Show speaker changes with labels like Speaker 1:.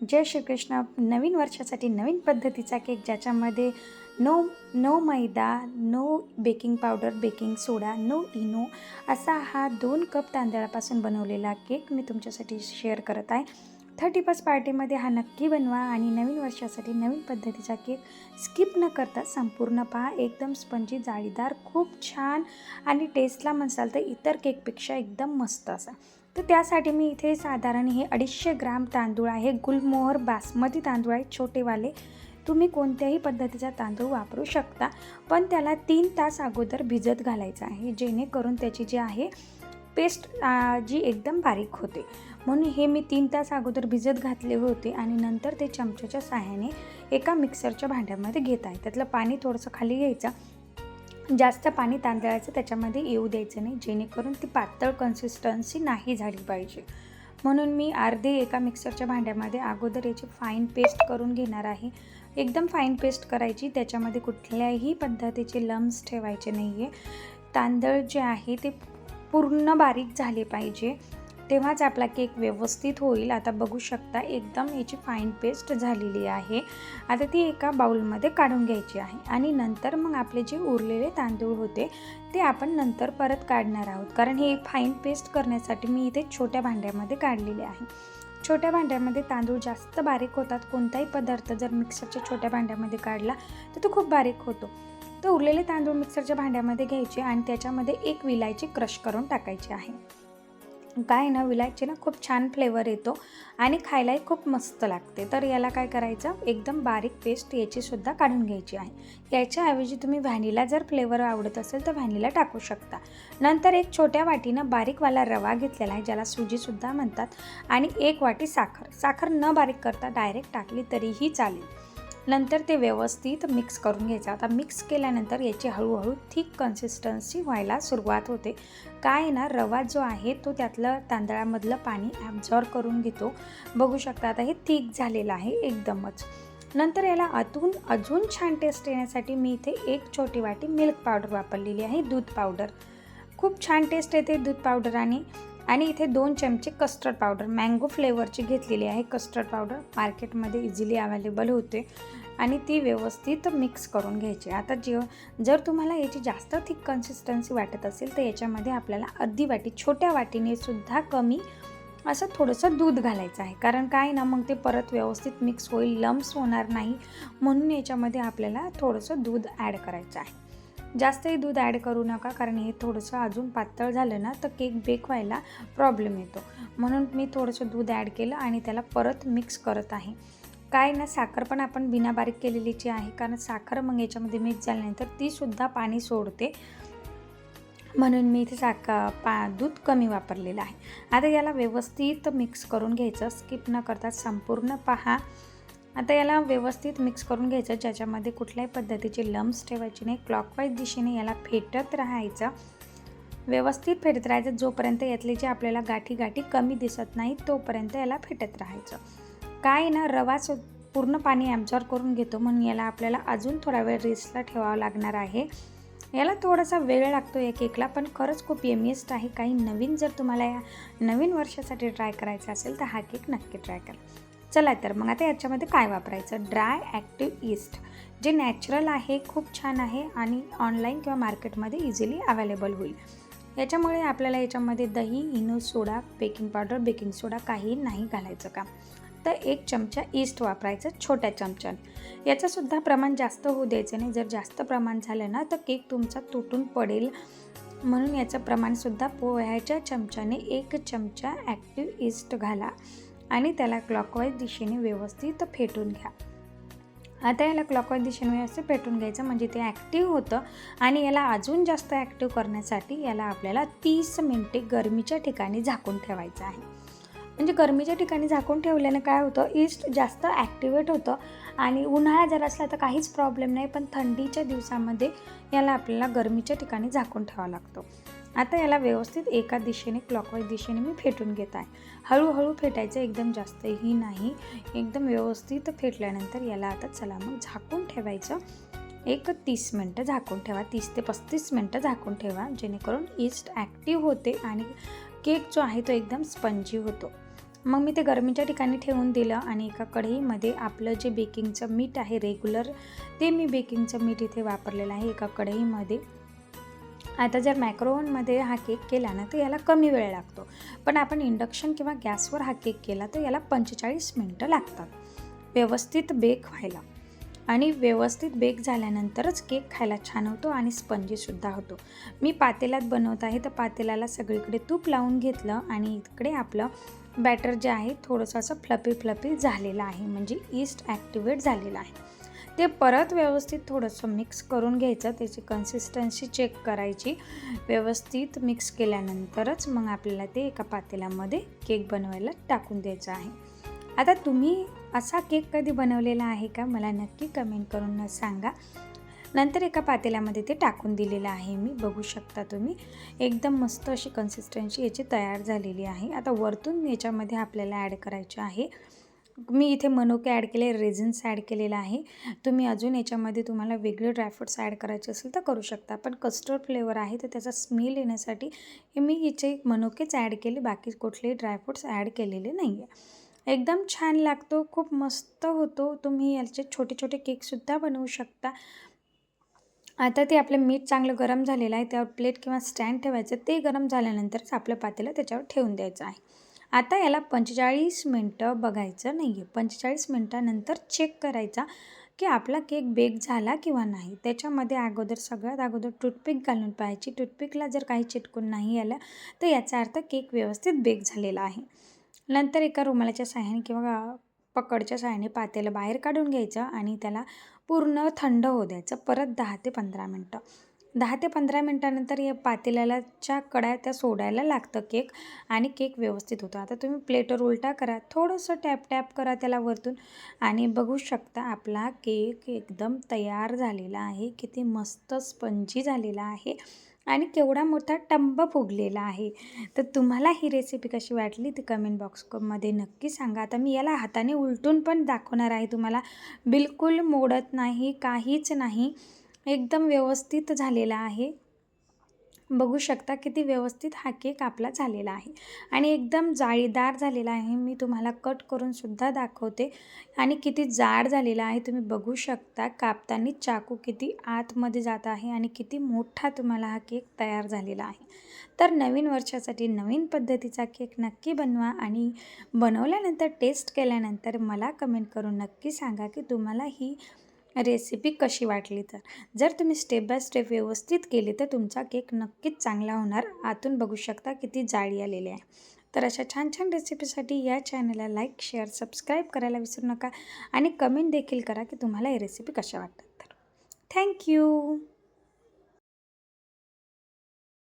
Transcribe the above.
Speaker 1: जय श्रीकृष्ण. नवीन वर्षासाठी नवीन पद्धतीचा केक ज्याच्यामध्ये no no maida no baking powder baking soda no Eno असा हा दोन कप तांदळापासून बनवलेला केक मी तुमच्यासाठी शेअर करत आहे. थर्टी फर्स्ट पार्टीमध्ये हा नक्की बनवा आणि नवीन वर्षासाठी नवीन पद्धतीचा केक स्किप न करता संपूर्ण पहा. एकदम स्पंजी जाळीदार खूप छान आणि टेस्टला म्हणसाल तर इतर केकपेक्षा एकदम मस्त असा. तर त्यासाठी मी इथे साधारण हे अडीचशे ग्राम तांदूळ आहे. गुलमोहर बासमती तांदूळ आहे छोटेवाले. तुम्ही कोणत्याही पद्धतीचा तांदूळ वापरू शकता पण त्याला तीन तास अगोदर भिजत घालायचं आहे जेणेकरून त्याची जी आहे पेस्ट जी एकदम बारीक होते. म्हणून हे मी तीन तास अगोदर भिजत घातले होते आणि नंतर ते चमच्याच्या सहाय्याने एका मिक्सरच्या भांड्यामध्ये घेत आहे. त्यातलं पाणी थोडंसं खाली घ्यायचं. जास्त पाणी तांदळाचं त्याच्यामध्ये येऊ द्यायचं नाही. जेणेकरून ती पातळ कन्सिस्टन्सी नाही झाली पाहिजे. म्हणून मी अर्धे एका मिक्सरच्या भांड्यामध्ये अगोदर याची फाईन पेस्ट करून घेणार आहे. एकदम फाईन पेस्ट करायची. त्याच्यामध्ये कुठल्याही पद्धतीचे लम्स ठेवायचे नाही आहे तांदळ जे आहे ते पूर्ण बारीक झाले पाहिजे. तेव्हाच आपला केक व्यवस्थित होईल. आता बघू शकता एकदम याची फाईन पेस्ट झालेली आहे. आता ती एका बाउलमध्ये काढून घ्यायची आहे. आणि नंतर मग आपले जे उरलेले तांदूळ होते ते आपण नंतर परत काढणार आहोत. कारण हे फाईन पेस्ट करण्यासाठी मी इथे छोट्या भांड्यामध्ये काढलेले आहे. छोट्या भांड्यामध्ये तांदूळ जास्त बारीक होतात. कोणताही पदार्थ जर मिक्सरच्या छोट्या भांड्यामध्ये काढला तर तो खूप बारीक होतो. तर उरलेले तांदूळ मिक्सरच्या भांड्यामध्ये घ्यायचे आणि त्याच्यामध्ये एक विलायची क्रश करून टाकायची आहे. काय ना विलायची ना खूप छान फ्लेवर येतो आणि खायलाही खूप मस्त लागते. तर याला काय करायचं एकदम बारीक पेस्ट याचीसुद्धा काढून घ्यायची आहे. याच्याऐवजी तुम्ही व्हॅनिला जर फ्लेवर आवडत असेल तर व्हॅनिला टाकू शकता. नंतर एक छोट्या वाटीनं बारीकवाला रवा घेतलेला आहे ज्याला सुजीसुद्धा म्हणतात. आणि एक वाटी साखर. साखर न बारीक करता डायरेक्ट टाकली तरीही चालेल. नंतर ते व्यवस्थित मिक्स करून घ्यायचं. आता मिक्स केल्यानंतर याची हळूहळू थिक कन्सिस्टन्सी व्हायला सुरुवात होते. काय ना रवा जो आहे तो त्यातलं तांदळामधलं पाणी ॲब्झॉर्ब करून घेतो. बघू शकता आता हे थिक झालेलं आहे एकदमच. नंतर याला आतून अजून छान टेस्ट येण्यासाठी मी इथे एक छोटी वाटी मिल्क पावडर वापरलेली आहे दूध पावडर खूप छान टेस्ट येते दूध पावडराने आणि. इथे दोन चमचे कस्टर्ड पावडर मँगो फ्लेवरची घेतलेली आहे कस्टर्ड पावडर मार्केटमध्ये इझिली अवेलेबल होते. आणि ती व्यवस्थित मिक्स करून घ्यायची. आता जे जर तुम्हाला याची जास्त थिक कन्सिस्टन्सी वाटत असेल तर याच्यामध्ये आपल्याला अर्धी वाटी छोट्या वाटीने सुद्धा कमी असं थोडंसं दूध घालायचं आहे. कारण काय ना मग ते परत व्यवस्थित मिक्स होईल लम्स होणार नाही. म्हणून याच्यामध्ये आपल्याला थोडंसं दूध ॲड करायचं आहे. जास्तही दूध ॲड करू नका कारण हे थोडंसं अजून पातळ झालं ना तर केक बेक व्हायला प्रॉब्लेम येतो. म्हणून मी थोडंसं दूध ॲड केलं आणि त्याला परत मिक्स करत आहे. काय ना साखर पण आपण बिना बारीक केलेलीची आहे. कारण साखर मग याच्यामध्ये मिक्स झाल्यानंतर तीसुद्धा पाणी सोडते. म्हणून मी इथे साखर पा दूध कमी वापरलेलं आहे. आता याला व्यवस्थित मिक्स करून घ्यायचं. स्किप न करता संपूर्ण पहा. आता याला व्यवस्थित मिक्स करून घ्यायचं. ज्याच्यामध्ये कुठल्याही पद्धतीचे लम्स ठेवायचे नाही. क्लॉकवाईज दिशेने याला फेटत राहायचं. व्यवस्थित फेटत राहायचं. जोपर्यंत यातले जे आपल्याला गाठी गाठी कमी दिसत नाही तोपर्यंत याला फेटत राहायचं. काय ना रवा पूर्ण पाणी ॲब्झॉर्ब करून घेतो. म्हणून याला आपल्याला अजून थोडा वेळ रेस्टला ठेवावं लागणार आहे. याला थोडासा वेळ लागतो या केकला पण खरंच खूप एमिएस्ट आहे. काही नवीन जर तुम्हाला या नवीन वर्षासाठी ट्राय करायचं असेल तर हा केक नक्की ट्राय करा. चला तर मग आता याच्यामध्ये काय वापरायचं? ड्राय ॲक्टिव्ह ईस्ट जे नॅचरल आहे खूप छान आहे आणि ऑनलाईन किंवा मार्केटमध्ये इझिली अवेलेबल होईल. याच्यामुळे आपल्याला याच्यामध्ये दही Eno soda baking powder baking soda काही नाही घालायचं का? फक्त एक चमचा ईस्ट वापरायचं छोट्या चमच्याने याचंसुद्धा प्रमाण जास्त होऊ द्यायचं नाही. जर जास्त प्रमाण झालं ना तर केक तुमचा तुटून पडेल. म्हणून याचं प्रमाणसुद्धा पोह्याच्या चमच्याने एक चमचा ॲक्टिव्ह ईस्ट घाला आणि त्याला क्लॉकवाईज दिशेने व्यवस्थित फेटून घ्या. आता याला क्लॉकवाईज दिशेने व्यवस्थित फेटून घ्यायचं म्हणजे ते ॲक्टिव्ह होतं आणि याला अजून जास्त ॲक्टिव्ह करण्यासाठी याला आपल्याला तीस मिनटे गरमीच्या ठिकाणी झाकून ठेवायचं आहे. म्हणजे गरमीच्या ठिकाणी झाकून ठेवल्याने काय होतं? ईस्ट जास्त ॲक्टिवेट होतं. आणि उन्हाळा जर असला तर काहीच प्रॉब्लेम नाही पण थंडीच्या दिवसामध्ये याला आपल्याला गरमीच्या ठिकाणी झाकून ठेवावा लागतो. आता याला व्यवस्थित एका दिशेने क्लॉकवाईज दिशेने मी फेटून घेत आहे. हळूहळू फेटायचं एकदम जास्तही नाही. एकदम व्यवस्थित फेटल्यानंतर याला आता चला मग झाकून ठेवायचं. एक तीस मिनटं झाकून ठेवा. तीस ते पस्तीस मिनटं झाकून ठेवा. जेणेकरून ईस्ट ॲक्टिव्ह होते आणि केक जो आहे तो एकदम स्पंजी होतो. मग मी ते गरमीच्या ठिकाणी ठेवून दिलं आणि एका कढईमध्ये आपलं जे बेकिंगचं मीठ आहे रेग्युलर ते मी बेकिंगचं मीठ इथे वापरलेलं आहे एका कढईमध्ये. आता जर मॅक्रोवनमध्ये हा केक केला ना तर याला कमी वेळ लागतो. पण आपण इंडक्शन किंवा गॅसवर हा केक केला तर याला पंचेचाळीस मिनटं लागतात. व्यवस्थित बेक व्हायला. आणि व्यवस्थित बेक झाल्यानंतरच केक खायला छान होतो आणि स्पंजीसुद्धा होतो. मी पातेल्यात बनवत आहे तर पातेल्याला सगळीकडे तूप लावून घेतलं आणि इकडे आपलं बॅटर जे आहे थोडंसं असं फ्लपी फ्लपी झालेलं आहे. म्हणजे ईस्ट ॲक्टिवेट झालेलं आहे. ते परत व्यवस्थित थोडंसं मिक्स करून घ्यायचं. त्याची कन्सिस्टन्सी चेक करायची. व्यवस्थित मिक्स केल्यानंतरच मग आपल्याला ते एका पातेल्यामध्ये केक बनवायला टाकून द्यायचं आहे. आता तुम्ही असा केक कधी बनवलेला आहे का? मला नक्की कमेंट करून सांगा. नंतर एका पातेल्यामध्ये ते टाकून दिलेलं आहे मी. बघू शकता तुम्ही. एकदम मस्त अशी कन्सिस्टन्सी याची तयार झालेली आहे. आता वरतून याच्यामध्ये आपल्याला ॲड करायचे आहे. मी इथे मनोके ॲड केले रेझिन्स ॲड केलेलं आहे. तुम्ही अजून याच्यामध्ये तुम्हाला वेगळे ड्रायफ्रूट्स ॲड करायचे असेल तर करू शकता. पण कस्टर्ड फ्लेवर आहे तर त्याचा स्मेल येण्यासाठी मी याचे मनोकेच ॲड केले. बाकी कुठलेही ड्रायफ्रूट्स ॲड केलेले नाही आहे एकदम छान लागतो. खूप मस्त होतो. तुम्ही याचे छोटे छोटे केकसुद्धा बनवू शकता. आता ते आपलं मीठ चांगलं गरम झालेलं आहे त्यावर प्लेट किंवा स्टँड ठेवायचं ते गरम झाल्यानंतरच आपलं पातेलं त्याच्यावर ठेवून द्यायचं आहे. आता याला पंचेचाळीस मिनटं बघायचं नाही आहे पंचेचाळीस मिनटानंतर चेक करायचा की आपला केक बेक झाला किंवा नाही. त्याच्यामध्ये अगोदर सगळ्यात अगोदर टूथपिक घालून पाहायची. टूथपिकला जर काही चिटकून नाही आलं तर याचा अर्थ केक व्यवस्थित बेक झालेला आहे. नंतर एका रुमालाच्या साह्याने किंवा पकडच्या साह्याने पातेलं बाहेर काढून घ्यायचं आणि त्याला पूर्ण थंड होऊ द्यायचं. परत दहा ते पंधरा मिनटं. दहा ते पंधरा मिनटानंतर या पातेल्याच्या कड्या त्या सोडायला लागतं केक आणि केक व्यवस्थित होतो. आता तुम्ही प्लेटवर उलटा करा. थोडंसं टॅप टॅप करा त्याला वरतून आणि बघू शकता आपला केक एकदम तयार झालेला आहे. किती मस्त स्पंजी झालेला आहे. आणि केवढा मोठा टंब फुगलेला आहे. तर तुम्हाला ही रेसिपी कशी वाटली ती कमेंट बॉक्समध्ये नक्की सांगा. आता मी याला हाताने उलटून पण दाखवणार आहे तुम्हाला. बिलकुल मोडत नाही काहीच नाही. एकदम व्यवस्थित झालेला आहे. बघू शकता किती व्यवस्थित हा केक आपला झालेला आहे. आणि एकदम जाळीदार झालेला आहे. मी तुम्हाला कट करूनसुद्धा दाखवते. आणि किती जाड झालेला आहे. तुम्ही बघू शकता कापताना चाकू किती आतमध्ये जात आहे आणि किती मोठा तुम्हाला हा केक तयार झालेला आहे. तर नवीन वर्षासाठी नवीन पद्धतीचा केक नक्की बनवा आणि बनवल्यानंतर टेस्ट केल्यानंतर मला कमेंट करून नक्की सांगा की तुम्हाला ही रेसिपी कशी वाटली तर? जर तुम्ही स्टेप बाय स्टेप व्यवस्थित केली तर तुमचा केक नक्कीच चांगला होणार. आतून बघू शकता किती जाळी आलेली आहे. तर अशा छान छान रेसिपीसाठी या चॅनलला लाईक शेअर सबस्क्राईब करायला विसरू नका. आणि कमेंट देखील करा की तुम्हाला ही रेसिपी कशा वाटतात तर. थँक्यू